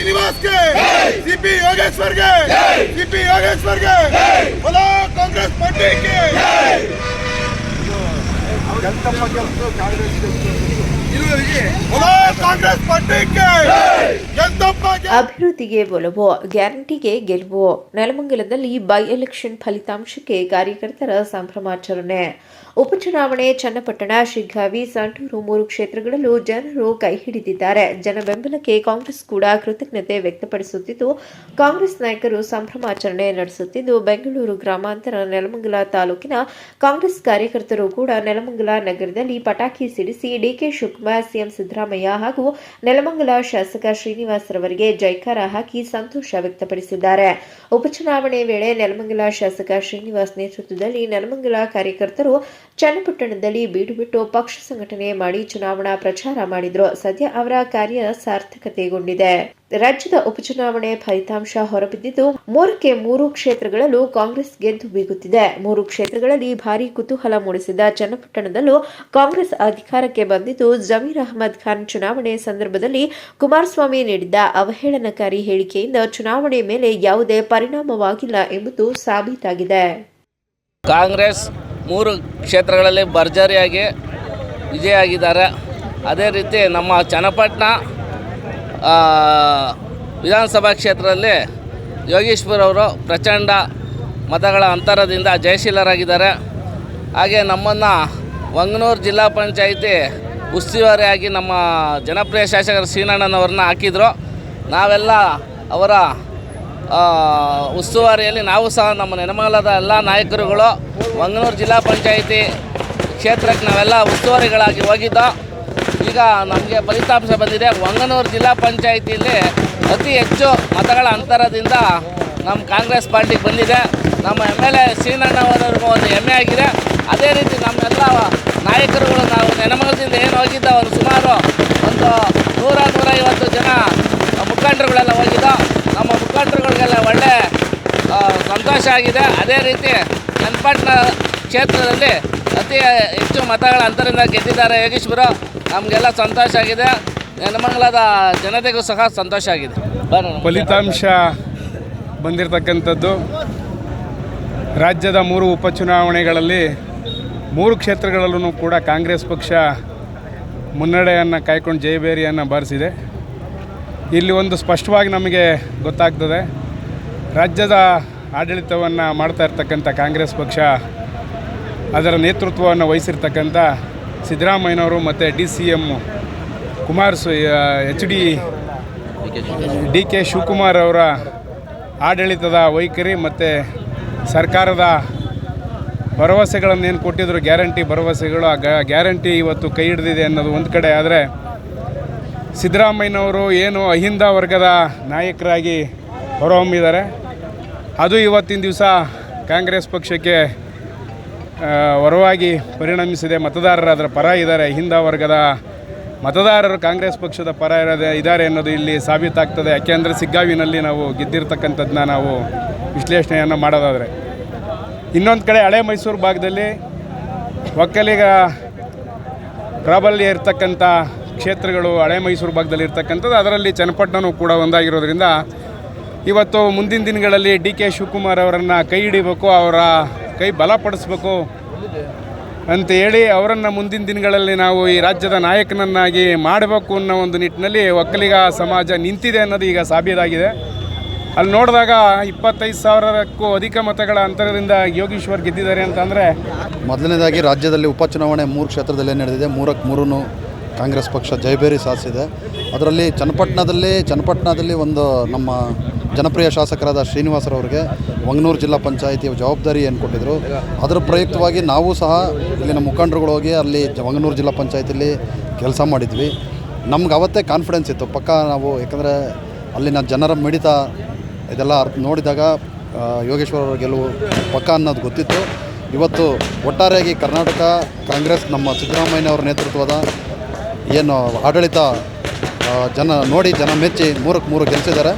श्रीनिवास के सीपी योगेश्वर के सीपी योगेश्वर के बोलो कांग्रेस पार्टी के। जनता कांग्रेस ಅಭಿವೃದ್ಧಿಗೆ ಒಲವು ಗ್ಯಾರಂಟಿಗೆ ಗೆಲುವು, ನೆಲಮಂಗಲದಲ್ಲಿ ಬೈ ಎಲೆಕ್ಷನ್ ಫಲಿತಾಂಶಕ್ಕೆ ಕಾರ್ಯಕರ್ತರ ಸಂಭ್ರಮಾಚರಣೆ. ಉಪಚುನಾವಣೆ ಚನ್ನಪಟ್ಟಣ ಶಿಗ್ಗಾವಿ ಸಂಡೂರು ಮೂರು ಕ್ಷೇತ್ರಗಳಲ್ಲೂ ಜನರು ಕೈ ಹಿಡಿದಿದ್ದಾರೆ. ಜನ ಬೆಂಬಲಕ್ಕೆ ಕಾಂಗ್ರೆಸ್ ಕೂಡ ಕೃತಜ್ಞತೆ ವ್ಯಕ್ತಪಡಿಸುತ್ತಿದ್ದು, ಕಾಂಗ್ರೆಸ್ ನಾಯಕರು ಸಂಭ್ರಮಾಚರಣೆ ನಡೆಸುತ್ತಿದ್ದು, ಬೆಂಗಳೂರು ಗ್ರಾಮಾಂತರ ನೆಲಮಂಗಲ ತಾಲೂಕಿನ ಕಾಂಗ್ರೆಸ್ ಕಾರ್ಯಕರ್ತರು ಕೂಡ ನೆಲಮಂಗಲ ನಗರದಲ್ಲಿ ಪಟಾಕಿ ಸಿಡಿಸಿ ಡಿಕೆ ಶಿವಕುಮಾರ್ ಸಿಎಂ ಸಿದ್ದರಾಮಯ್ಯ ಹಾಗೂ ನೆಲಮಂಗಲ ಶಾಸಕ ಶ್ರೀನಿವಾಸ್ ರವರಿಗೆ ಜೈಕಾರ ಹಾಕಿ ಸಂತೋಷ ವ್ಯಕ್ತಪಡಿಸಿದ್ದಾರೆ. ಉಪಚುನಾವಣೆ ವೇಳೆ ನೆಲಮಂಗಲ ಶಾಸಕ ಶ್ರೀನಿವಾಸ್ ನೇತೃತ್ವದಲ್ಲಿ ನೆಲಮಂಗಲ ಕಾರ್ಯಕರ್ತರು ಚನ್ನಪಟ್ಟಣದಲ್ಲಿ ಬೀಡು ಬಿಟ್ಟು ಪಕ್ಷ ಸಂಘಟನೆ ಮಾಡಿ ಚುನಾವಣಾ ಪ್ರಚಾರ ಮಾಡಿದ್ರು. ಸದ್ಯ ಅವರ ಕಾರ್ಯ ಸಾರ್ಥಕತೆಗೊಂಡಿದೆ. ರಾಜ್ಯದ ಉಪಚುನಾವಣೆ ಫಲಿತಾಂಶ ಹೊರಬಿದ್ದಿದ್ದು, ಮೂರಕ್ಕೆ ಮೂರು ಕ್ಷೇತ್ರಗಳಲ್ಲೂ ಕಾಂಗ್ರೆಸ್ ಗೆದ್ದು ಬೀಗುತ್ತಿದೆ. ಮೂರು ಕ್ಷೇತ್ರಗಳಲ್ಲಿ ಭಾರಿ ಕುತೂಹಲ ಮೂಡಿಸಿದ ಚನ್ನಪಟ್ಟಣದಲ್ಲೂ ಕಾಂಗ್ರೆಸ್ ಅಧಿಕಾರಕ್ಕೆ ಬಂದಿದ್ದು, ಜಮೀರ್ ಅಹಮದ್ ಖಾನ್ ಚುನಾವಣೆ ಸಂದರ್ಭದಲ್ಲಿ ಕುಮಾರಸ್ವಾಮಿ ನೀಡಿದ್ದ ಅವಹೇಳನಕಾರಿ ಹೇಳಿಕೆಯಿಂದ ಚುನಾವಣೆ ಮೇಲೆ ಯಾವುದೇ ಪರಿಣಾಮವಾಗಿಲ್ಲ ಎಂಬುದು ಸಾಬೀತಾಗಿದೆ. ಕಾಂಗ್ರೆಸ್ ಮೂರು ಕ್ಷೇತ್ರಗಳಲ್ಲಿ ಭರ್ಜರಿಯಾಗಿ ವಿಜಯ ಆಗಿದ್ದಾರೆ. ಅದೇ ರೀತಿ ನಮ್ಮ ಚನ್ನಪಟ್ಟಣ ವಿಧಾನಸಭಾ ಕ್ಷೇತ್ರದಲ್ಲಿ ಯೋಗೀಶ್ವರ್ ಅವರು ಪ್ರಚಂಡ ಮತಗಳ ಅಂತರದಿಂದ ಜಯಶೀಲರಾಗಿದ್ದಾರೆ. ಹಾಗೆ ನಮ್ಮನ್ನು ವಂಗನೂರು ಜಿಲ್ಲಾ ಪಂಚಾಯಿತಿ ಉಸ್ತುವಾರಿಯಾಗಿ ನಮ್ಮ ಜನಪ್ರಿಯ ಶಾಸಕರು ಶ್ರೀನಣ್ಣನವ್ರನ್ನ ಹಾಕಿದರು. ನಾವೆಲ್ಲ ಅವರ ಉಸ್ತುವಾರಿಯಲ್ಲಿ ನಾವು ಸಹ ನಮ್ಮ ನೆನಮಂಗಲದ ಎಲ್ಲ ನಾಯಕರುಗಳು, ವಂಗನೂರು ಜಿಲ್ಲಾ ಪಂಚಾಯಿತಿ ಕ್ಷೇತ್ರಕ್ಕೆ ನಾವೆಲ್ಲ ಉಸ್ತುವಾರಿಗಳಾಗಿ ಹೋಗಿದ್ದೋ ಈಗ ನಮಗೆ ಫಲಿತಾಂಶ ಬಂದಿದೆ. ವಂಗನೂರು ಜಿಲ್ಲಾ ಪಂಚಾಯಿತಿಯಲ್ಲಿ ಅತಿ ಹೆಚ್ಚು ಮತಗಳ ಅಂತರದಿಂದ ನಮ್ಮ ಕಾಂಗ್ರೆಸ್ ಪಾರ್ಟಿಗೆ ಬಂದಿದೆ. ನಮ್ಮ ಎಂ ಎಲ್ ಎ ಶ್ರೀನಣ್ಣವರವ್ರಿಗೂ ಒಂದು ಹೆಮ್ಮೆ ಆಗಿದೆ. ಅದೇ ರೀತಿ ನಮ್ಮೆಲ್ಲ ನಾಯಕರುಗಳು ನಾವು ನೆನಮಗಲದಿಂದ ಏನು ಹೋಗಿದ್ದ ಅವರು ಸುಮಾರು ಒಂದು ನೂರ ನೂರೈವತ್ತು ಜನ ಮುಖಂಡರುಗಳೆಲ್ಲ ಹೋಗಿದ್ದೋ. ನಮ್ಮ ಮುಖಂಡರುಗಳಿಗೆಲ್ಲ ಒಳ್ಳೆ ಸಂತೋಷ ಆಗಿದೆ. ಅದೇ ರೀತಿ ಚನ್ನಪಟ್ಟಣ ಕ್ಷೇತ್ರದಲ್ಲಿ ಅತಿ ಹೆಚ್ಚು ಮತಗಳ ಅಂತರಿಂದ ಗೆದ್ದಿದ್ದಾರೆ ಯೋಗೇಶ್ವರ. ನಮಗೆಲ್ಲ ಸಂತೋಷ ಆಗಿದೆ. ನೆನಮಂಗಲದ ಜನತೆಗೂ ಸಹ ಸಂತೋಷ ಆಗಿದೆ. ಫಲಿತಾಂಶ ಬಂದಿರತಕ್ಕಂಥದ್ದು, ರಾಜ್ಯದ ಮೂರು ಉಪಚುನಾವಣೆಗಳಲ್ಲಿ ಮೂರು ಕ್ಷೇತ್ರಗಳಲ್ಲೂ ಕೂಡ ಕಾಂಗ್ರೆಸ್ ಪಕ್ಷ ಮುನ್ನಡೆಯನ್ನು ಕಾಯ್ಕೊಂಡು ಜಯಬೇರಿಯನ್ನು ಬಾರಿಸಿದೆ. ಇಲ್ಲಿ ಒಂದು ಸ್ಪಷ್ಟವಾಗಿ ನಮಗೆ ಗೊತ್ತಾಗ್ತದೆ, ರಾಜ್ಯದ ಆಡಳಿತವನ್ನು ಮಾಡ್ತಾ ಇರ್ತಕ್ಕಂಥ ಕಾಂಗ್ರೆಸ್ ಪಕ್ಷ ಅದರ ನೇತೃತ್ವವನ್ನು ವಹಿಸಿರ್ತಕ್ಕಂಥ ಸಿದ್ದರಾಮಯ್ಯನವರು ಮತ್ತು ಡಿ ಸಿ ಎಂ ಸು H D D K Shivakumar ಅವರ ಆಡಳಿತದ ವೈಖರಿ ಮತ್ತು ಸರ್ಕಾರದ ಭರವಸೆಗಳನ್ನು ಏನು ಕೊಟ್ಟಿದ್ರು, ಗ್ಯಾರಂಟಿ ಭರವಸೆಗಳು, ಆ ಗ್ಯಾರಂಟಿ ಇವತ್ತು ಕೈ ಹಿಡಿದಿದೆ ಅನ್ನೋದು ಒಂದು ಕಡೆ. ಆದರೆ ಸಿದ್ದರಾಮಯ್ಯನವರು ಏನು ಅಹಿಂದ ವರ್ಗದ ನಾಯಕರಾಗಿ ಹೊರಹೊಮ್ಮಿದ್ದಾರೆ. ಅದು ಇವತ್ತಿನ ದಿವಸ ಕಾಂಗ್ರೆಸ್ ಪಕ್ಷಕ್ಕೆ ವರವಾಗಿ ಪರಿಣಮಿಸಿದೆ ಮತದಾರರು ಅದರ ಪರ ಇದ್ದಾರೆ. ಹಿಂದ ವರ್ಗದ ಮತದಾರರು ಕಾಂಗ್ರೆಸ್ ಪಕ್ಷದ ಪರ ಇರೋದೆ ಇದ್ದಾರೆ ಅನ್ನೋದು ಇಲ್ಲಿ ಸಾಬೀತಾಗ್ತದೆ. ಯಾಕೆಂದರೆ ಸಿಗ್ಗಾವಿನಲ್ಲಿ ನಾವು ಗೆದ್ದಿರ್ತಕ್ಕಂಥದ್ದನ್ನ ನಾವು ವಿಶ್ಲೇಷಣೆಯನ್ನು ಮಾಡೋದಾದರೆ. ಇನ್ನೊಂದು ಕಡೆ ಹಳೆ ಮೈಸೂರು ಭಾಗದಲ್ಲಿ ಒಕ್ಕಲಿಗ ಪ್ರಾಬಲ್ಯ ಇರ್ತಕ್ಕಂಥ ಕ್ಷೇತ್ರಗಳು ಹಳೆ ಮೈಸೂರು ಭಾಗದಲ್ಲಿ ಇರ್ತಕ್ಕಂಥದ್ದು, ಅದರಲ್ಲಿ ಚನ್ನಪಟ್ಟಣನೂ ಕೂಡ ಒಂದಾಗಿರೋದ್ರಿಂದ ಇವತ್ತು ಮುಂದಿನ ದಿನಗಳಲ್ಲಿ ಡಿ ಕೆ ಶಿವಕುಮಾರ್ ಅವರನ್ನು ಕೈ ಹಿಡಿಬೇಕು, ಅವರ ಕೈ ಬಲಪಡಿಸ್ಬೇಕು ಅಂತ ಹೇಳಿ ಅವರನ್ನು ಮುಂದಿನ ದಿನಗಳಲ್ಲಿ ನಾವು ಈ ರಾಜ್ಯದ ನಾಯಕನನ್ನಾಗಿ ಮಾಡಬೇಕು ಅನ್ನೋ ಒಂದು ನಿಟ್ಟಿನಲ್ಲಿ ಒಕ್ಕಲಿಗ ಸಮಾಜ ನಿಂತಿದೆ ಅನ್ನೋದು ಈಗ ಸಾಬೀತಾಗಿದೆ. ಅಲ್ಲಿ ನೋಡಿದಾಗ ಇಪ್ಪತ್ತೈದು ಸಾವಿರಕ್ಕೂ ಅಧಿಕ ಮತಗಳ ಅಂತರದಿಂದ ಯೋಗೀಶ್ವರ್ ಗೆದ್ದಿದ್ದಾರೆ ಅಂತಂದರೆ ಮೊದಲನೇದಾಗಿ ರಾಜ್ಯದಲ್ಲಿ ಉಪಚುನಾವಣೆ ಮೂರು ಕ್ಷೇತ್ರದಲ್ಲಿ ನಡೆದಿದೆ. ಮೂರಕ್ಕೆ ಮೂರೂ ಕಾಂಗ್ರೆಸ್ ಪಕ್ಷ ಜಯಬೇರಿ ಸಾಧಿಸಿದೆ ಅದರಲ್ಲಿ ಚನ್ನಪಟ್ಟಣದಲ್ಲಿ ಚನ್ನಪಟ್ಟಣದಲ್ಲಿ ಒಂದು ನಮ್ಮ ಜನಪ್ರಿಯ ಶಾಸಕರಾದ ಶ್ರೀನಿವಾಸರವರಿಗೆ ಮಂಗನೂರು ಜಿಲ್ಲಾ ಪಂಚಾಯಿತಿಯ ಜವಾಬ್ದಾರಿ ಏನು ಕೊಟ್ಟಿದ್ದರು ಅದರ ಪ್ರಯುಕ್ತವಾಗಿ ನಾವು ಸಹ ಇಲ್ಲಿನ ಮುಖಂಡರುಗಳು ಹೋಗಿ ಅಲ್ಲಿ ಮಂಗನೂರು ಜಿಲ್ಲಾ ಪಂಚಾಯತಿಲಿ ಕೆಲಸ ಮಾಡಿದ್ವಿ. ನಮ್ಗೆ ಅವತ್ತೇ ಕಾನ್ಫಿಡೆನ್ಸ್ ಇತ್ತು. ಪಕ್ಕ ನಾವು ಯಾಕಂದರೆ ಅಲ್ಲಿನ ಜನರ ಮಿಡಿತ ಇದೆಲ್ಲ ನೋಡಿದಾಗ ಯೋಗೇಶ್ವರ ಗೆಲುವು ಪಕ್ಕ ಅನ್ನೋದು ಗೊತ್ತಿತ್ತು. ಇವತ್ತು ಒಟ್ಟಾರೆಯಾಗಿ ಕರ್ನಾಟಕ ಕಾಂಗ್ರೆಸ್ ನಮ್ಮ ಸಿದ್ದರಾಮಯ್ಯನವರ ನೇತೃತ್ವದ ಏನು ಆಡಳಿತ ಜನ ನೋಡಿ ಜನ ಮೆಚ್ಚಿ ಮೂರಕ್ಕೆ ಮೂರು ಗೆಲ್ಲಿಸಿದ್ದಾರೆ